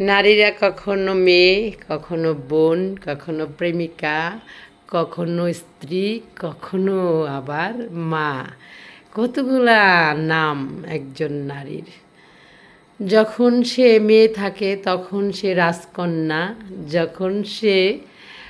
নারীরা কখনো মেয়ে, কখনো বোন, কখনো প্রেমিকা, কখনো স্ত্রী, কখনো আবার মা। কতগুলা নাম একজন নারীর। যখন সে মেয়ে থাকে, তখন সে রাজকন্যা, যখন সে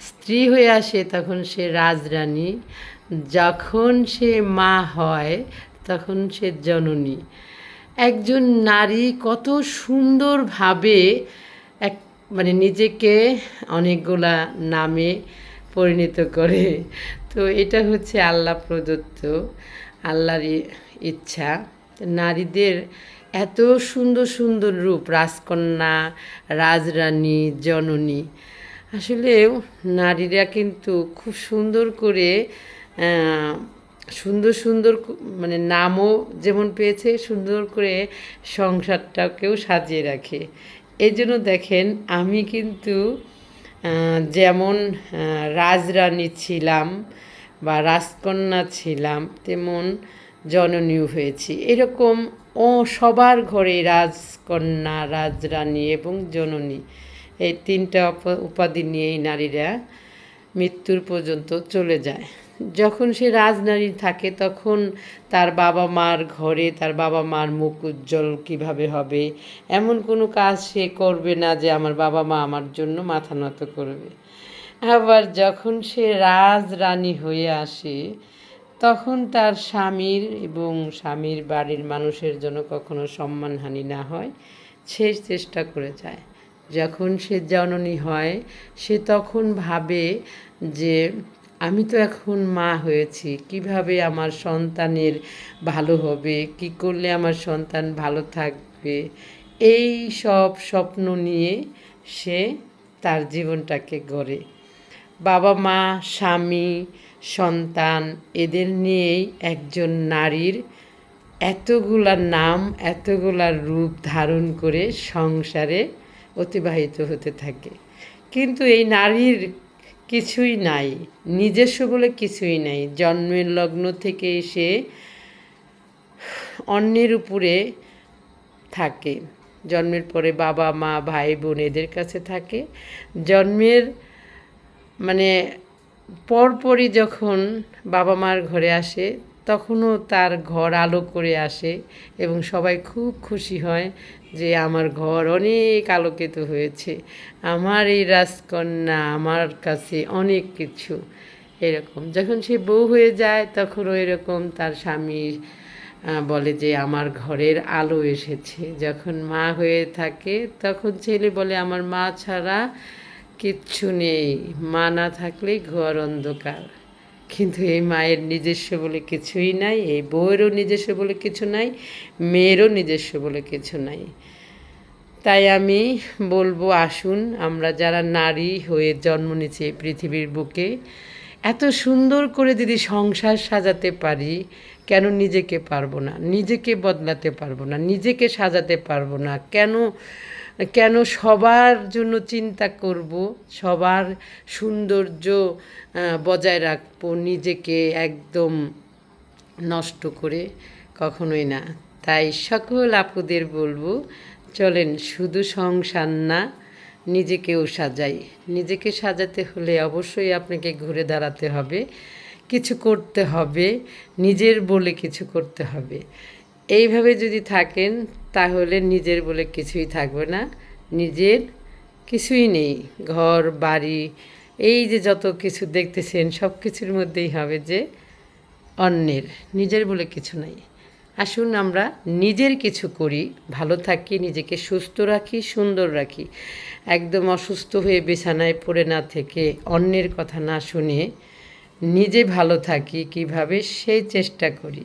স্ত্রী হয়ে আসে, তখন সে রাজরানী, যখন সে মা হয়, তখন সে জননী। একজন নারী কত সুন্দরভাবে এক মানে নিজেকে অনেকগুলা নামে পরিণত করে। তো এটা হচ্ছে আল্লাহ প্রদত্ত আল্লাহর ইচ্ছা। নারীদের এত সুন্দর সুন্দর রূপ, রাজকন্যা, রাজরানী, জননী। আসলে নারীরা কিন্তু খুব সুন্দর করে সুন্দর সুন্দর মানে নামও যেমন পেয়েছে, সুন্দর করে সংসারটাকেও সাজিয়ে রাখে। এই জন্য দেখেন, আমি কিন্তু যেমন রাজরানী ছিলাম বা রাজকন্যা ছিলাম, তেমন জননীয় হয়েছি। এরকম, ও সবার ঘরে রাজকন্যা, রাজরানী এবং জননী, এই তিনটা উপাধি নিয়েই নারীরা মৃত্যুর পর্যন্ত চলে যায়। যখন সে রাজনারী থাকে, তখন তার বাবা মার ঘরে তার বাবা মার মুখ উজ্জ্বল কীভাবে হবে? এমন কোনো কাজ সে করবে না যে আমার বাবা মা আমার জন্য মাথা নত করবে। আবার যখন সে রাজরানী হয়ে আসে, তখন তার স্বামীর এবং স্বামীর বাড়ির মানুষের জন্য কখনো সম্মানহানি না হয়, সে চেষ্টা করে যায়। যখন সে জননী হয়, সে তখন ভাবে যে আমি তো এখন মা হয়েছি, কীভাবে আমার সন্তানের ভালো হবে, কি করলে আমার সন্তান ভালো থাকবে, এই সব স্বপ্ন নিয়ে সে তার জীবনটাকে গড়ে। বাবা মা, স্বামী, সন্তান, এদের নিয়েই একজন নারীর এতগুলা নাম, এতগুলা রূপ ধারণ করে সংসারে অতিবাহিত হতে থাকে। কিন্তু এই নারীর কিছুই নাই, নিজস্ব বলে কিছুই নাই। জন্মের লগ্ন থেকে এসে অন্যের উপরে থাকে। জন্মের পরে বাবা, মা, ভাই, বোন এদের কাছে থাকে। জন্মের মানে পরপরই যখন বাবা মার ঘরে আসে তখনও তার ঘর আলো করে আসে এবং সবাই খুব খুশি হয় যে আমার ঘর অনেক আলোকিত হয়েছে। আমার এই রাজকন্যা আমার কাছে অনেক কিছু। এরকম। যখন সে বউ হয়ে যায় তখন ওই রকম তার স্বামী বলে যে আমার ঘরের আলো এসেছে। যখন মা হয়ে থাকে, তখন ছেলে বলে আমার মা ছাড়া কিচ্ছু নেই। মা না থাকলেই ঘর অন্ধকার। কিন্তু এই মায়ের নিজস্ব বলে কিছুই নাই, এই বউয়েরও নিজস্ব বলে কিছু নাই, মেয়েরও নিজস্ব বলে কিছু নাই। তাই আমি বলব, আসুন আমরা যারা নারী হয়ে জন্ম নিচ্ছি পৃথিবীর বুকে, এত সুন্দর করে যদি সংসার সাজাতে পারি, কেন নিজেকে পারব না? নিজেকে বদলাতে পারব না? নিজেকে সাজাতে পারব না? কেন কেন সবার জন্য চিন্তা করব, সবার সৌন্দর্য বজায় রাখব, নিজেকে একদম নষ্ট করে কখনোই না। তাই সকল আপুদের বলব, চলেন শুধু সংসার না, নিজেকেও সাজাই। নিজেকে সাজাতে হলে অবশ্যই আপনাকে ঘুরে দাঁড়াতে হবে, কিছু করতে হবে, নিজের বলে কিছু করতে হবে। এইভাবে যদি থাকেন, তাহলে নিজের বলে কিছুই থাকবে না। নিজের কিছুই নেই। ঘর, বাড়ি, এই যে যত কিছু দেখতেছেন, সব কিছুর মধ্যেই হবে যে অন্যের। নিজের বলে কিছু নাই। আসুন আমরা নিজের কিছু করি, ভালো থাকি, নিজেকে সুস্থ রাখি, সুন্দর রাখি। একদম অসুস্থ হয়ে বিছানায় পড়ে না থেকে অন্যের কথা না শুনে নিজে ভালো থাকি, কীভাবে? সেই চেষ্টা করি।